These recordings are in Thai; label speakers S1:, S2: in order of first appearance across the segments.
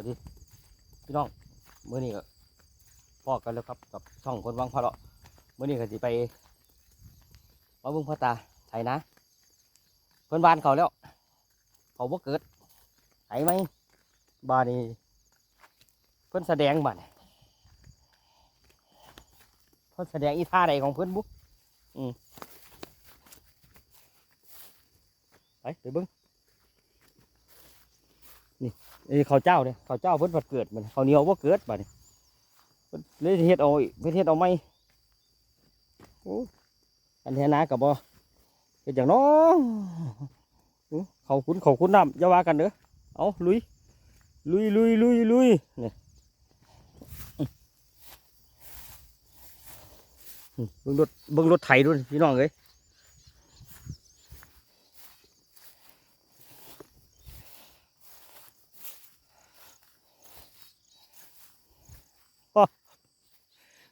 S1: วัสดีพี่น้องเมื้อนี้ก็พอกันแล้วครับกับช่องคนวังพะเลาะมื้อนี้ก็สิไปมาเบิ่งพ่อตาไถนะ เพิ่อนบ้านเขาแล้ว เขาบ่เกิดไถไหมบ้านนี้เพิ่อนแสดงบ้านเพิ่อนแสดงอีท่าใดของเพิ่อนบุอืมไปไปเบิ่ง เอ้ยข้าเจ้าเนี่ยข้าเจ้าเพิ่นผัดเกิดมันข้าเหนียวว่าเกิดบัดนี้เพิ่นเลยเฮ็ดเอาอีเพิ่นเฮ็ดเอาไหมโอ้อันเทนากับบ่เฮ็ดอย่างน้ออู้เขาคุ้นเขาคุ้นน้ำอย่าว่ากันเด้อเอาลุยลุยลุยลุยลุยนี่อืมเบิ่งรถเบิ่งรถไถด้วยพี่น้องเอ้ย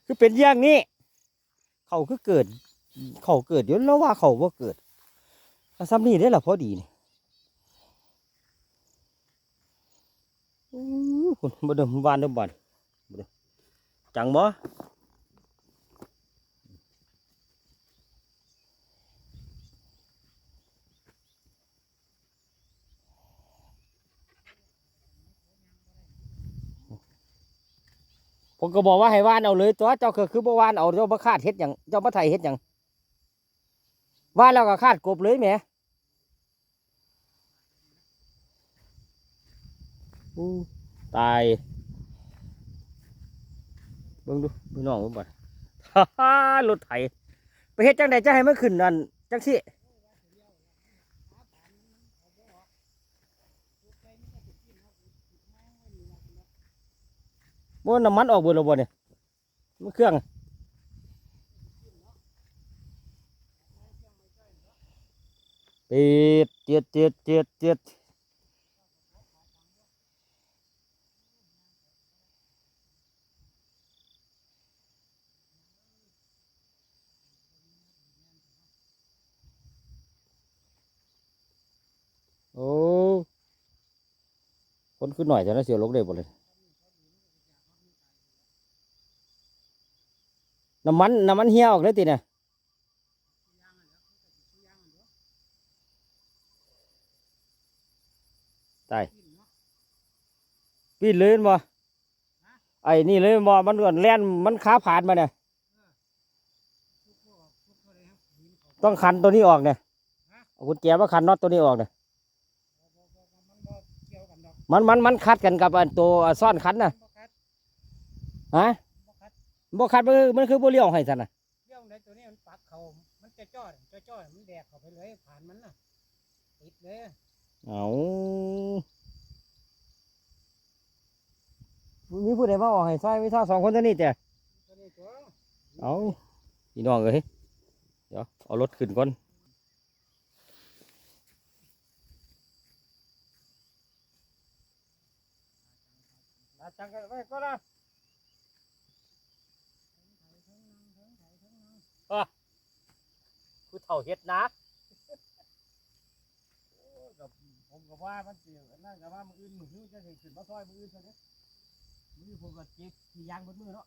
S1: คือเป็นอย่างนี้ เขาคือเกิด เขาเกิดเดี๋ยวแล้วว่าเขาว่าเกิดซ้ำนี่ได้หรอพอดีนี่อู้คุณบ่เดิมวานเดิมบานบ่เด้อจังบ่ ผมก็บอกว่าให้วานเอาเลยตัวเจ้าคือคือบ่วานเอาเจ้าบ่คาดเฮ็ดหยังเจ้าบ่ไทยเฮ็ดหยังวานแล้วก็คาดกบเลยแหมอู้ตายเบิ่งดูพี่น้องเบิ่งบ่ฮ่าฮ่ารถไถไปเฮ็ดจังไดจะให้มันขึ้นนั่นจังสิ บ่น้ำมันออกเบิดแล้วบ่เนี่ยมันเครื่องปิดเจ็ดเจ็ดเจ็ดเจ็ดโอ้คนขึ้นหน่อยจะน่าเสียวลกได้บ่เลย น้ำมันน้ำมันเหี่ยวออกเลยติเนี่ยตายปีนเลยม่นบ่ไอ้นี่เลยม่นบ่มันก่อนแล่นมันขาผ่านมาเนี่ยต้องคันตัวนี้ออกเนี่ยเอากุญแจมาคันน็อตตัวนี้ออกเนี่ยมันมันมันคัดกันกับตัวซ่อนคันนะฮะ บ่คัดมันคือมันคือบ่เลี้ยวให้ซั่นน่ะ
S2: เรื่องในตัวนี้มันปักเขามันจะจ้อจะจ้อมันแดกเข้าไปเลยผ่านมันน่ะติดเลย
S1: เอามีผู้ใดมาออกให้ซอยมีท่าสองคนเท่านี้แต่
S2: ตัวนี้ตัว
S1: เอาพี่น้องเอ้ยเดี๋ยวเอารถขึ้นก่อน
S2: อาจังกันไว้ก็นะ
S1: เฒ่าเฮ็ดนะ
S2: ผมก็ว่ามันเสียนั่นก็ว่ามืออื่นมืออื่นจะถึงขึ้นมาซอยมืออื่นซะเนี่ยมือผมก็เจ็บที่ยางบนมือเนาะ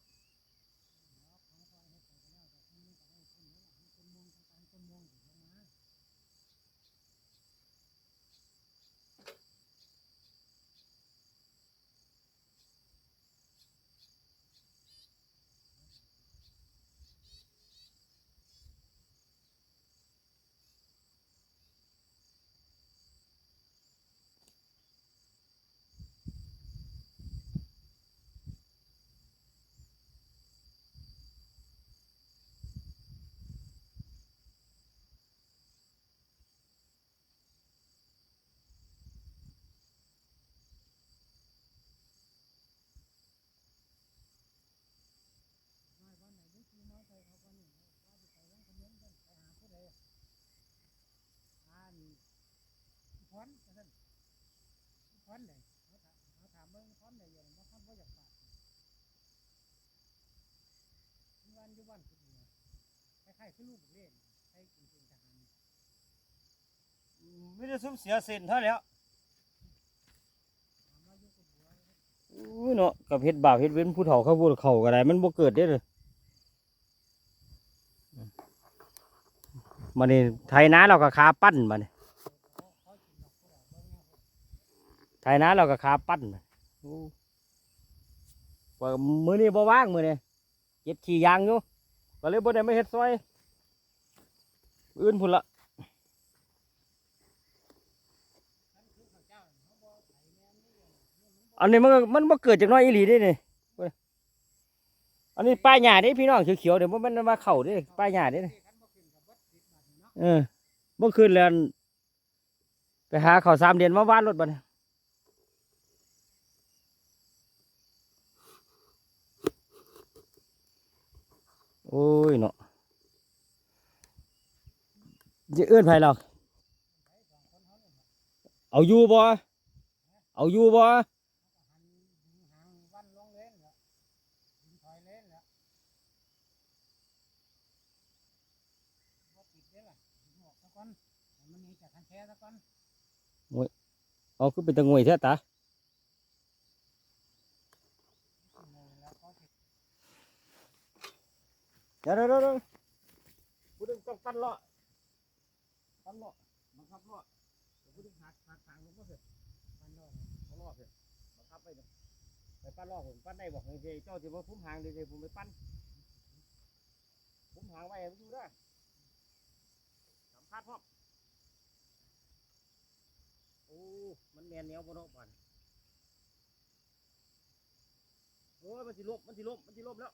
S2: พรก็ท่านพรเลยเขาถามเขาถามเบิ่งพรเลยอย่างว่าพรบ่อยากฝากวันยู่บ้านคุณเนี่ยคล้ายๆคือลูกเล่นใช้กินเป็นทหาร
S1: ไม่ได้ซุ้มเสียเส้นเท่าแล้ว
S2: อู้
S1: เนาะกับเฮ็ดบาปเฮ็ดเว้นผู้เฒ่าเขาบ่เขาก็ได้มันบ่เกิดเด้เลยมานี่ไถนาเราก็ขาปั้นมานี่ ไถนาเราก็ขาปั้นน่ะโอ้ว่ามื้อนี้บ่ว่างมื้อนี้เก็บขี้ยางอยู่ก็เลยบ่ได้มาเฮ็ดซอยมื้ออื่นพุ่นละอันนี้มันก็มันบ่เกิดจากน้อยอีหลีเด้นี่เว้ยอันนี้ป้ายหญ้าเด้พี่น้องเขียวๆเดี๋ยวมันมาเข้าเด้ป้ายหญ้าเด้นี่เออเมื่อคืนแล้วไปหาข้าวสามเดือนมาวานรถบัดน โอ้ยเนาะจะเอื้อนไผเราเอาอยู่บ่เอาอยู่บ่
S2: หันหางวันลงเล่นแล้ยเอากคันแท้ซะก่อน
S1: เอาคือเป็นตะงวยแท้ตา
S2: แล้วก็สิ
S1: เดี๋ยวเดี๋ยวเดี๋ยวกูดึงต้องปั้นเลาะปั้นเลาะ
S2: บังคับรอดเดี๋ยวกูดึงหักหักทางลงก็เถอะมันรอด
S1: ปั้นเลาะเถอะบังคับไปเถอะไปปั้นเลาะผมปั้นได้บอกเฮ้ยเจ้าจะมาคุ้มหางเดี๋ยวผมไปปั้นคุ้มหางไว้ให้มันอยู่ได้สัมภาษณ์พร้อโอ้ มันแมนเนียวบนโลกบันโอ้ยมันสิลบมันสิลบมันสิลบแล้ว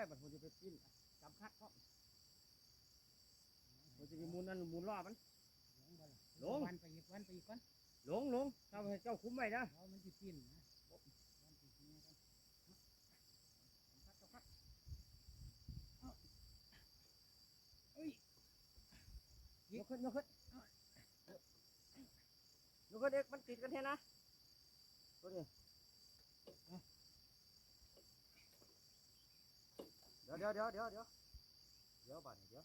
S2: ไปบัด
S1: ผมจะไปกินจำคัดเพราะผมจะไปมุนนั่นมุนรอบมัน ลง
S2: วันไปอีกวันไปอีกวัน
S1: หลงหลงเจ้าให้เจ้าคุ้มไว้นะ
S2: เอามันจะกินนะวันไปกินกัน
S1: ยกขึ้นยกขึ้นยกขึ้นเด็กมันติดกันแท้นะตัวนี้ ดี๋ยวเดี๋ยวเดี๋ยวเดี๋ยวเดี๋ยวเดี๋ยวบัดนี้เดี๋ยว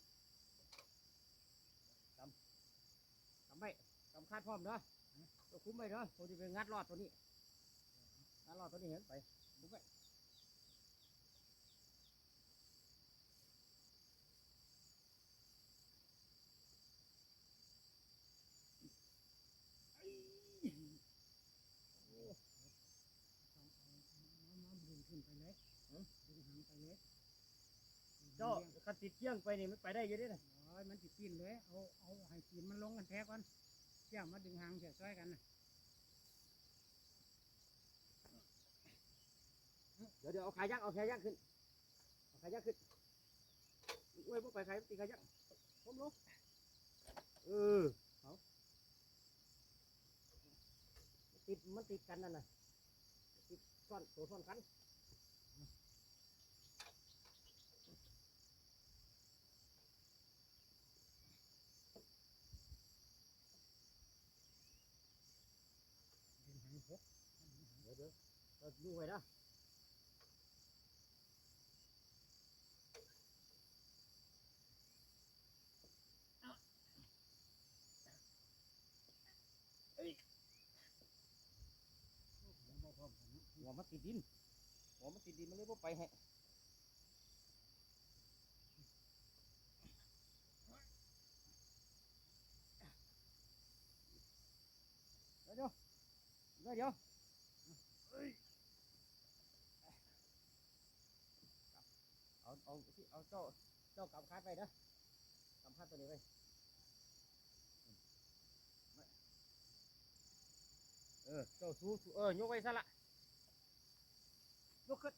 S1: จำจำไว้จำคาดพร้อมเด้อตัวคุ้มไว้เด้อผมจะไปงัดรอดตัวนี้งัดรอดตัวนี้เห็นไปคุ้มไว้
S2: ดึงขึ้นไปเลยดึงหางไปเลย
S1: เจ้าคัน ติดเชี่ยงไปนี่มันไปได้อยังได้นะ
S2: โอ้ยมันจะกินเลย เอาเอาให้กินมันลงกันแท้ก่อนเชี่ยมาดึงหางเสียซ้อยกันนะ
S1: เดี๋ยวเดี๋ยวเอาขายักเอาขายักขึ้นเอาขายักขึ้นเว้ยพวกไปใครตีขายักผมลงเออเอาติดมันติดกันนั่นน่ะติดซ่อนตัวซ่อนกันเดี๋ยว เดี๋ยวเราดูไว้นะหัวมันติดดินหัวมันติดดินมันเลยบ่ไปให้เดี๋ยวเดี๋ยวเดี๋ยวเดี๋ยวเอ้ย เอาเอาที่เอาเจ้าเจ้ากำคัดไปนะกำคัดตัวนี้ไปเออเจ้าสู้สู้เออยกไว้ซะละยกขึ้น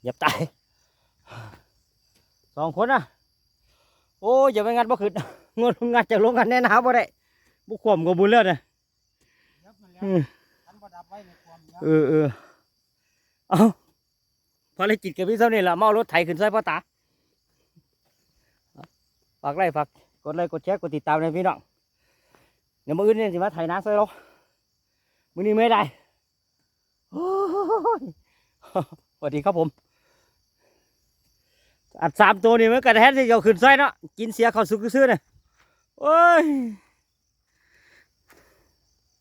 S1: เหยียบตาย สองคนนะโอ้ยอย่าไปงัดบ่ขึ้นงดงัดจากโรงงานแน่นาบ่ได้บุขวมกับบุญเลือดนะ
S2: ยับมันแล้ว
S1: อืม
S2: อันประดับไว้ในความยับ
S1: เออเออเอาภารกิจกับพี่เท่านี้ละเมารถไถขึ้นซอยพ่อตาฝากไลค์ฝากกดไลค์กดแชร์กดติดตามในพี่น้องเดี๋ยวมื้ออื่นเนี่ยสิมาไถนาซอยเรามื้อนี้ไม่ได้โอ้ยสวัสดีครับผม อัดสามตัวนี่มันกระแทกที่เราขึ้นซอยเนาะกินเสียเขาสุกซื่อเนี่ยโอ้ย